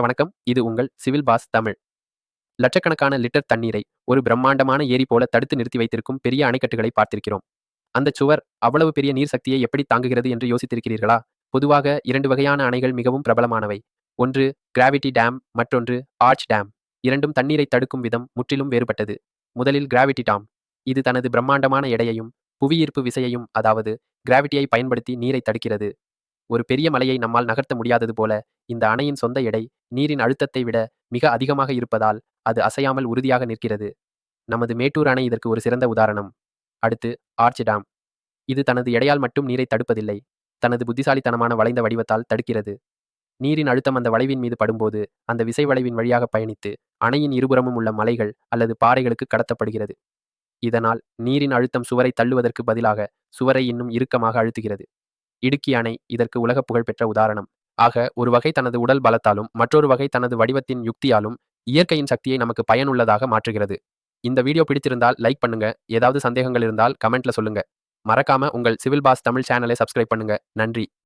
வணக்கம். இது உங்கள் சிவில் பாஸ் தமிழ். லட்சக்கணக்கான லிட்டர் தண்ணீரை ஒரு பிரம்மாண்டமான ஏரி போல தடுத்து நிறுத்தி வைத்திருக்கும் பெரிய அணைக்கட்டுகளை பார்த்திருக்கிறோம். அந்த சுவர் அவ்வளவு பெரிய நீர் சக்தியை எப்படி தாங்குகிறது என்று யோசித்திருக்கிறீர்களா? பொதுவாக இரண்டு வகையான அணைகள் மிகவும் பிரபலமானவை. ஒன்று கிராவிட்டி டேம் மற்றொன்று ஆர்ச் டேம். இரண்டும் தண்ணீரை தடுக்கும் விதம் முற்றிலும் வேறுபட்டது. முதலில் கிராவிட்டி டாம். இது தனது பிரம்மாண்டமான எடையையும் புவியீர்ப்பு விசையையும் அதாவது கிராவிட்டியை பயன்படுத்தி நீரை தடுக்கிறது. ஒரு பெரிய மலையை நம்மால் நகர்த்த முடியாதது போல இந்த அணையின் சொந்த எடை நீரின் அழுத்தத்தை விட மிக அதிகமாக இருப்பதால் அது அசையாமல் உறுதியாக நிற்கிறது. நமது மேட்டூர் அணை இதற்கு ஒரு சிறந்த உதாரணம். அடுத்து ஆர்ச் டேம். இது தனது எடையால் மட்டும் நீரை தடுப்பதில்லை தனது புத்திசாலித்தனமான வளைந்த வடிவத்தால் தடுக்கிறது. நீரின் அழுத்தம் அந்த வளைவின் மீது படும்போது அந்த விசை வளைவின் வழியாக பயணித்து அணையின் இருபுறமும் உள்ள மலைகள் அல்லது பாறைகளுக்கு கடத்தப்படுகிறது. இதனால் நீரின் அழுத்தம் சுவரை தள்ளுவதற்கு பதிலாக சுவரை இன்னும் இறுக்கமாக அழுத்துகிறது. இடுக்கி அணை இதற்கு உலக புகழ்பெற்ற உதாரணம். ஆக ஒரு வகை தனது உடல் பலத்தாலும் மற்றொரு வகை தனது வடிவத்தின் யுக்தியாலும் இயற்கையின் சக்தியை நமக்கு பயனுள்ளதாக மாற்றுகிறது. இந்த வீடியோ பிடித்திருந்தால் லைக் பண்ணுங்க. ஏதாவது சந்தேகங்கள் இருந்தால் கமெண்ட்ல சொல்லுங்க. மறக்காம உங்கள் சிவில் பாஸ் தமிழ் சேனலை சப்ஸ்கிரைப் பண்ணுங்க. நன்றி.